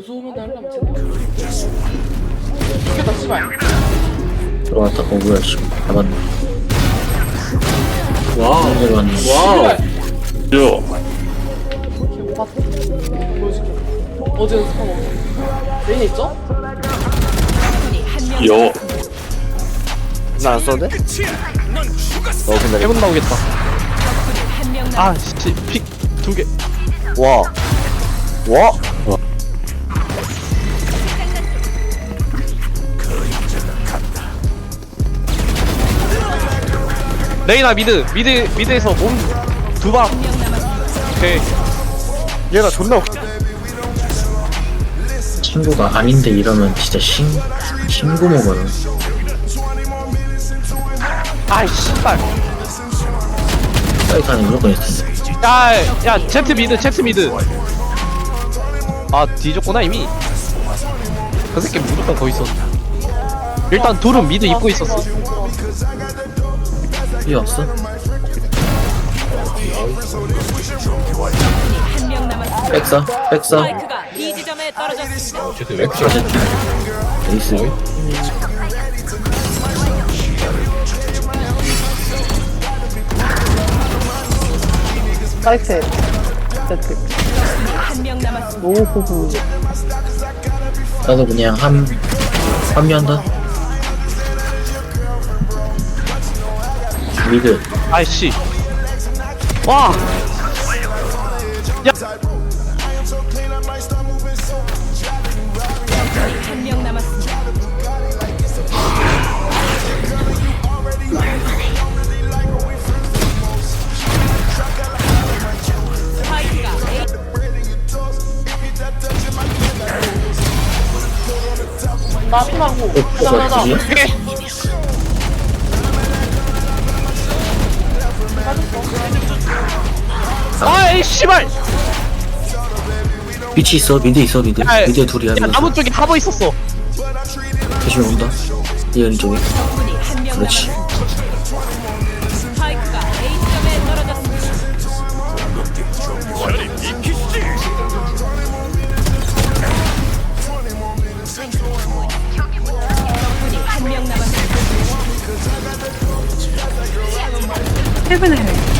무서우면 제대로 죽겠다 씨발 들어갔다 어 뭐야 씨 잡았네 와우 들어갔네 와우 요 보여줄게 어제 연습한 거 메인 있죠? 요. 나안 썼는데? 너 근데 해본 나오겠다 아 씨 픽 두 개 와. 와. 레이나 미드 미드 미드에서 몸 두방. 오케이. 얘가 존나 웃- 친구가 아닌데 이러면 진짜 신 신구모거든 아이 씨발. 사이트 안에 무조건 텐데 야야 제트 미드 제트 미드. 아 뒤졌구나 이미. 그 새끼 무조건 거기 있었어 일단 둘은 미드 입고 있었어 삐 없어? 백사 백사. 스파이크가 B 지점에 떨어졌습니다. 어쨌든 에이스. 사이트 세트. 한 명 남았습니다. 오호호 나도 그냥 한 한면다 미드. 아이씨. 와. 한명 남았습니다. 스파이크가 A 나. 피하고 어, 가자 이 아이 씨발. 빛이 있어 미드 있어 미드. 야, 미드에 둘이야 야 나무 쪽에 하버 있었어. 조심히 온다. 얘 왼쪽에. 그렇지. 남았습니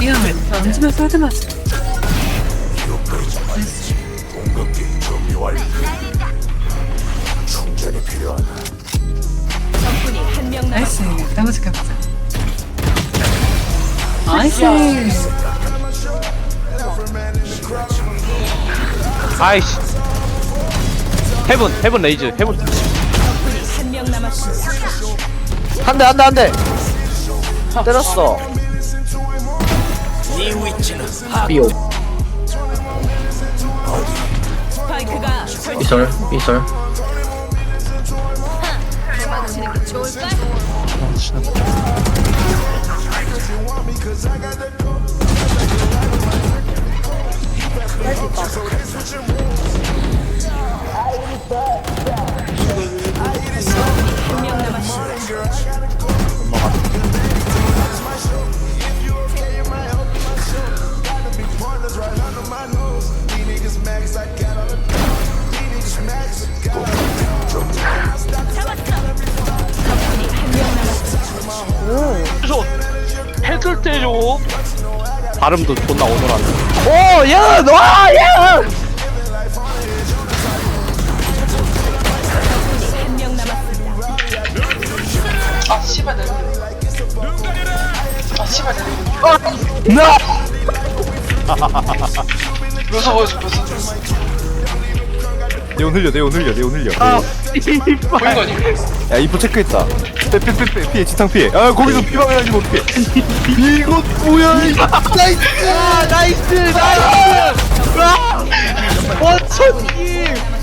미안. 앉으면서 하지 마. 적군이 한명 나이스. 남았습니다. 나머지 가보자. 나이스. 아이씨 헤븐 헤븐 레이즈 헤븐 한명 남았습니다. 한 대, 한 대, 한 대. 때렸어. 삐오 스파이크가 설치. 삐설 삐설 한 적군이 한 명 남았습니다. 해줘 해줄 때줘 발음도 존나 오늘하네 오, 야, 너, 야! 한명 남았습니다. 아 씨발 내가 아 씨발 내가 나! 이거 사고 싶었어. 내온 흘려 내온 흘려 내온 흘려. 아 이빨 보인 거 아니? 야? 이포 체크했다. 빼빼빼빼 피해 지탕 피해. 아 거기서 네. 피방해가지고 피해. 이거 뭐야 이 아, 나이스 나이스 나이스. 아, 와천이.